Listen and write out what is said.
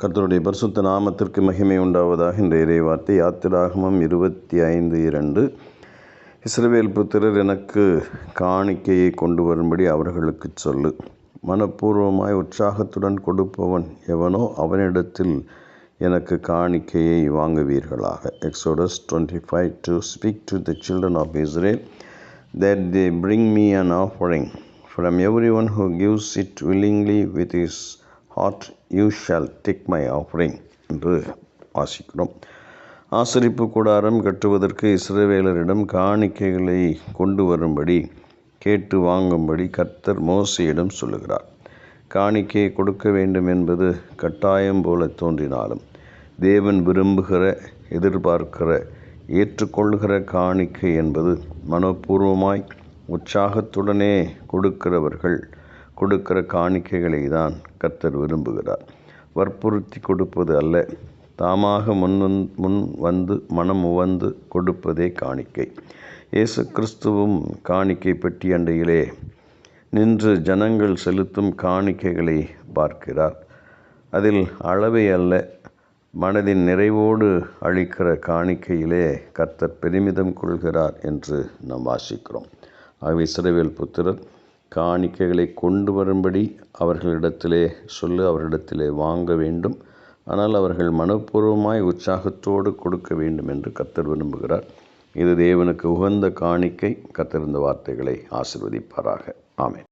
கர்த்தருடைய பரிசுத்த நாமத்திற்கு மகிமை உண்டாவதாக இந்த இறைவார்த்தை யாத்திராகமம் இருபத்தி ஐந்து இரண்டு. இஸ்ரவேல் புத்திரர் எனக்கு காணிக்கையை கொண்டு வரும்படி அவர்களுக்கு சொல்லு. மனப்பூர்வமாய் உற்சாகத்துடன் கொடுப்பவன் எவனோ அவனிடத்தில் எனக்கு காணிக்கையை வாங்குவீர்களாக. Exodus twenty five two speak to the children of Israel that they bring me an an from every one who gives it willingly with his heart you shall take my offering என்று வாசிக்கிறோம். ஆசரிப்பு கூடாரம் கட்டுவதற்கு இஸ்ரவேலரிடம் காணிக்கைகளை கொண்டு வரும்படி கேட்டு வாங்கும்படி கர்த்தர் மோசையிடம் சொல்லுகிறார். காணிக்கையை கொடுக்க வேண்டும் என்பது கட்டாயம் போல தோன்றினாலும் தேவன் விரும்புகிற எதிர்பார்க்கிற ஏற்றுக்கொள்கிற காணிக்கை என்பது மனப்பூர்வமாய் உற்சாகத்துடனே கொடுக்கிறவர்கள் கொடுக்கிற காணிக்கைகளை தான் கர்த்தர் விரும்புகிறார். வற்புறுத்தி கொடுப்பது அல்ல. தாமாக முன் முன் வந்து மனம் உவந்து கொடுப்பதே காணிக்கை. இயேசு கிறிஸ்துவும் காணிக்கை பெட்டி அண்டையிலே நின்று ஜனங்கள் செலுத்தும் காணிக்கைகளை பார்க்கிறார். அதில் அளவை அல்ல மனதின் நிறைவோடு அளிக்கிற காணிக்கையிலே கர்த்தர் பெருமிதம் கொள்கிறார் என்று நாம் வாசிக்கிறோம். ஆகவே சிறவேல் புத்திரர் காணிக்கைகளை கொண்டு வரும்படி அவர்களிடத்திலே சொல்லு அவர்களிடத்திலே வாங்க வேண்டும். ஆனால் அவர்கள் மனப்பூர்வமாய் உற்சாகத்தோடு கொடுக்க வேண்டும் என்று கத்தர் விரும்புகிறார். இது தேவனுக்கு உகந்த காணிக்கை. கத்திருந்த வார்த்தைகளை ஆசிர்வதிப்பாராக. ஆமேன்.